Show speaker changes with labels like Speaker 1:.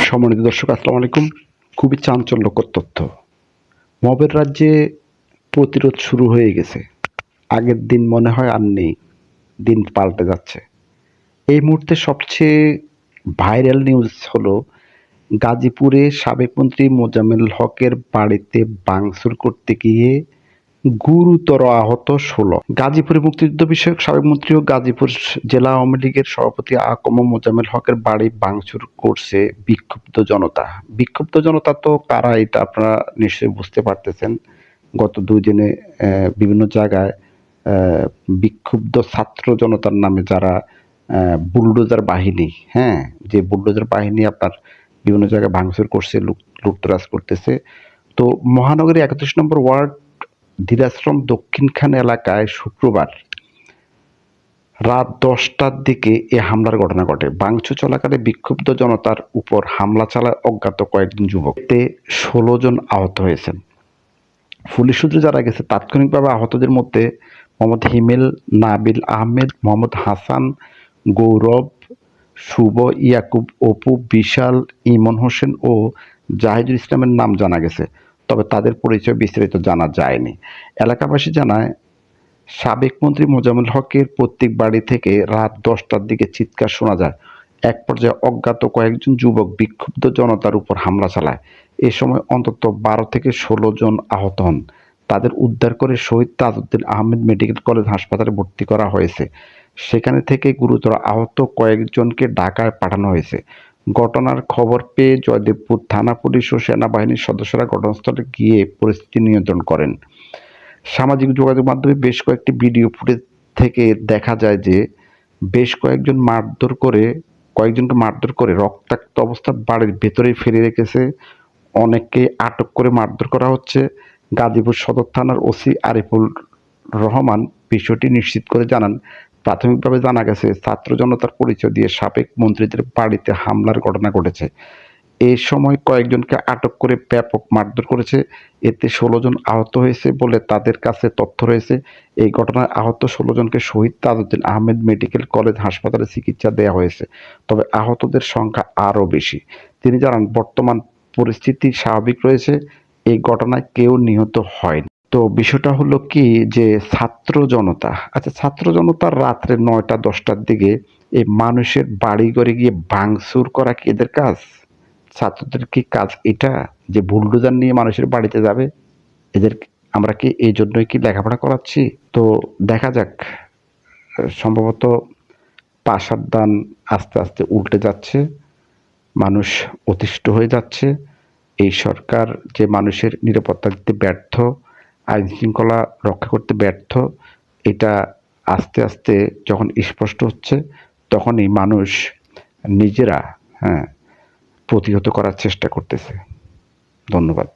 Speaker 1: সম্মানিত দর্শক, আসসালামু আলাইকুম। খুবই চাঞ্চল্যকর তথ্য। মবের রাজ্যে প্রতিরোধ শুরু হয়ে গেছে। আগের দিন মনে হয় আর নেই, দিন পাল্টে যাচ্ছে। এই মুহূর্তে সবচেয়ে ভাইরাল নিউজ হলো গাজীপুরে সাবেক মন্ত্রী মোজাম্মেল হকের বাড়িতে ভাঙচুর করতে গিয়ে গুরুতর আহত ষোলো। গাজীপুরে মুক্তিযুদ্ধ বিষয়ক সাবেক মন্ত্রী ও গাজীপুর জেলা আওয়ামী লীগের সভাপতি আকম মোজাম্মেল হকের বাড়ি ভাঙচুর করছে বিক্ষুব্ধ জনতা। বিক্ষুব্ধ জনতা তো কারা এটা আপনারা নিশ্চয়ই বুঝতে পারতেছেন। গত দুই দিনে বিভিন্ন জায়গায় বিক্ষুব্ধ ছাত্র জনতার নামে যারা বুলডোজার বাহিনী হ্যাঁ যে বুলডোজার বাহিনী আপনার বিভিন্ন জায়গায় ভাঙচুর করছে, লুট- লুটতরাজ করতেছে। তো মহানগরী একত্রিশ নম্বর ওয়ার্ড ধীরাশ্রম দক্ষিণখান এলাকায় শুক্রবার রাত দশটার দিকে এ হামলার ঘটনা ঘটে। বাংচু চলাকালে বিক্ষুব্ধ জনতার উপর হামলা চালায় অজ্ঞাত কয়েকজন যুবক। এতে ষোলো জন আহত হয়েছেন। পুলিশ সূত্রে জানা গেছে, তাৎক্ষণিকভাবে আহতদের মধ্যে মোহাম্মদ হিমেল নাবিল আহমেদ, মোহাম্মদ হাসান গৌরব, শুভ, ইয়াকুব, অপু, বিশাল, ইমন হোসেন ও জাহিদুল ইসলামের নাম জানা গেছে। তবে তাদের পরিচয় বিস্তারিত জানা যায়নি। এলাকাবাসী জানায়, সাবেক মন্ত্রী মোজাম্মেল হকের প্রত্যেক বাড়ি থেকে রাত দশটার দিকে চিৎকার শোনা যায়। এক পর্যায়ে অজ্ঞাত কয়েকজন যুবক বিক্ষুব্ধ জনতার উপর হামলা চালায়। এ সময় অন্তত বারো থেকে ষোলো জন আহত হন। তাদের উদ্ধার করে শহীদ তাজউদ্দিন আহমেদ মেডিকেল কলেজ হাসপাতালে ভর্তি করা হয়েছে। সেখানে থেকে গুরুতর আহত কয়েকজনকে ঢাকায় পাঠানো হয়েছে। ঘটনার খবর পেয়ে জয়দেবপুর থানা পুলিশ ও সেনাবাহিনীর সদস্যরা ঘটনাস্থলে গিয়ে পরিস্থিতি নিয়ন্ত্রণ করেন। সামাজিক যোগাযোগ মাধ্যমে বেশ কয়েকটি ভিডিও ফুটেজ থেকে দেখা যায় যে, বেশ কয়েকজন মারধর করে, কয়েকজনকে মারধর করে রক্তাক্ত অবস্থায় বাড়ির ভেতরে ফেলে রেখেছে। অনেককে আটক করে মারধর করা হচ্ছে। গাজীপুর সদর থানার ওসি আরিফুল রহমান বিষয়টি নিশ্চিত করে জানান। প্রাথমিকভাবে জানা গেছে, ছাত্র জনতার পরিচয় দিয়ে সাবেক মন্ত্রীদের বাড়িতে হামলার ঘটনা ঘটেছে। এ সময় কয়েকজনকে আটক করে ব্যাপক মারধর করেছে। এতে ষোলো জন আহত হয়েছে বলে তাদের কাছে তথ্য রয়েছে। এই ঘটনায় আহত ষোলো জনকে শহীদ তাজউদ্দিন আহমেদ মেডিকেল কলেজ হাসপাতালে চিকিৎসা দেওয়া হয়েছে। তবে আহতদের সংখ্যা আরও বেশি। তিনি জানান, বর্তমান পরিস্থিতি স্বাভাবিক রয়েছে। এই ঘটনায় কেউ নিহত হয়নি। তো বিষয়টা হলো কি যে ছাত্র জনতা আচ্ছা ছাত্র জনতার রাত্রে নয়টা, দশটার দিকে এই মানুষের বাড়ি ঘরে গিয়ে ভাঙচুর করা কি এদের কাজ? ছাত্রদের কি কাজ এটা যে বুলডোজার নিয়ে মানুষের বাড়িতে যাবে? এদের আমরা কি এই জন্যই কি লেখাপড়া করাচ্ছি? তো দেখা যাক, সম্ভবত পাশার দান আস্তে আস্তে উল্টে যাচ্ছে, মানুষ অতিষ্ঠ হয়ে যাচ্ছে, এই সরকার যে মানুষের নিরাপত্তা দিতে ব্যর্থ আইন শৃঙ্খলা রক্ষা করতে ব্যর্থ, এটা আস্তে আস্তে যখন স্পষ্ট হচ্ছে, তখনই মানুষ নিজেরা হ্যাঁ প্রতিহত করার চেষ্টা করতেছে। ধন্যবাদ।